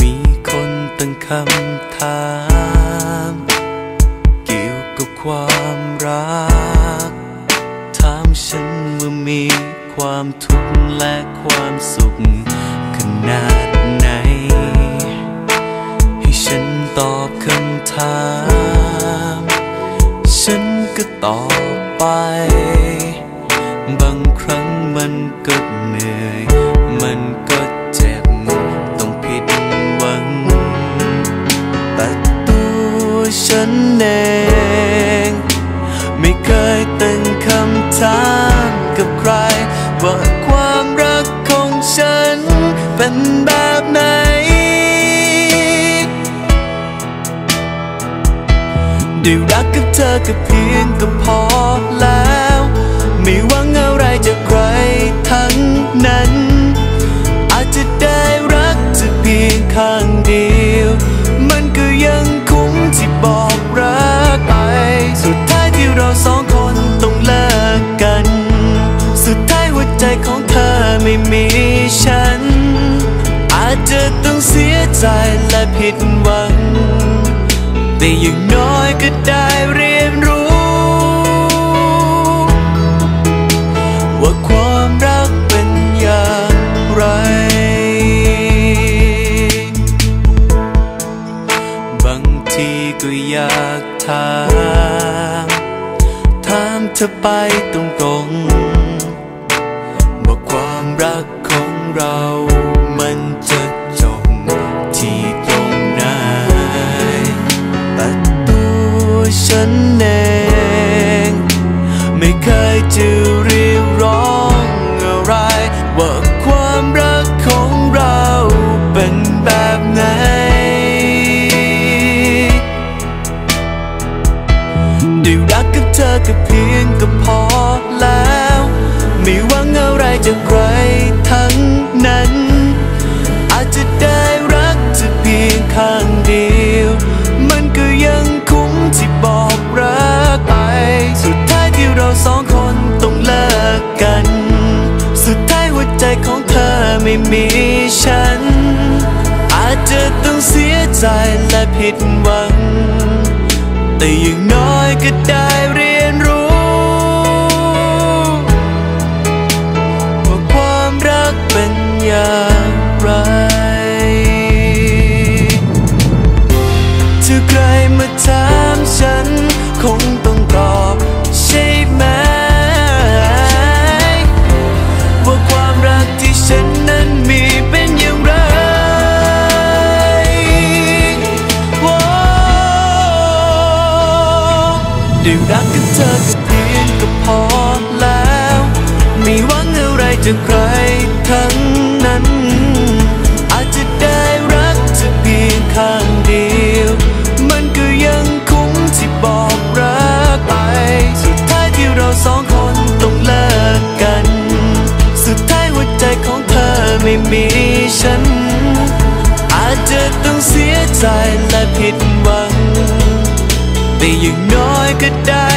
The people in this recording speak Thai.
มีคนตั้งคำถาม เกี่ยวกับความรัก ถามฉันว่ามีความทุกข์และความสุข ขนาดไหน ให้ฉันตอบคำถาม ฉันก็ตอบไป บางครั้งมันก็เหนื่อย ฉันเอง ไม่เคยตั้งคำถามกับใคร ว่าความรักของฉันเป็นแบบไหน ได้รักกับเธอก็เพียงก็พอแล้ว ไม่หวัง ใจและผิดหวัง แต่อย่างน้อยก็ได้เรียนรู้ ว่าความรักเป็นอย่างไร บางทีก็อยากถามถามเธอไปตรงๆว่าความรักของเรามันจะ นเอง ไม่เคยจะเรียกร้องอะไร ว่าความรักของเราเป็นแบบไหน ได้รักกับเธอก็เพียงก็พอแล้ว ไม่หวังอะไรจากใคร ไม่มีฉัน อาจจะต้องเสียใจและผิดหวัง แต่อย่างน้อยก็ได้เรียนรู้ว่าความรักเป็นอย่างไรถ้าใครมาถามฉันคงต้องตอบใช่ไหม ว่าความรักที่ฉัน ได้รักกับเธอก็เพียงก็พอแล้ว ไม่หวังอะไรจากใครทั้งนั้น อาจจะได้รักเธอเพียงข้างเดียว มันก็ยังคุ้มที่บอกรักไป สุดท้ายที่เราสองคนต้องเลิกกัน สุดท้ายหัวใจของเธอไม่มีฉัน อาจจะต้องเสียใจและผิดหวัง แต่อย่างน้อย ก็ได้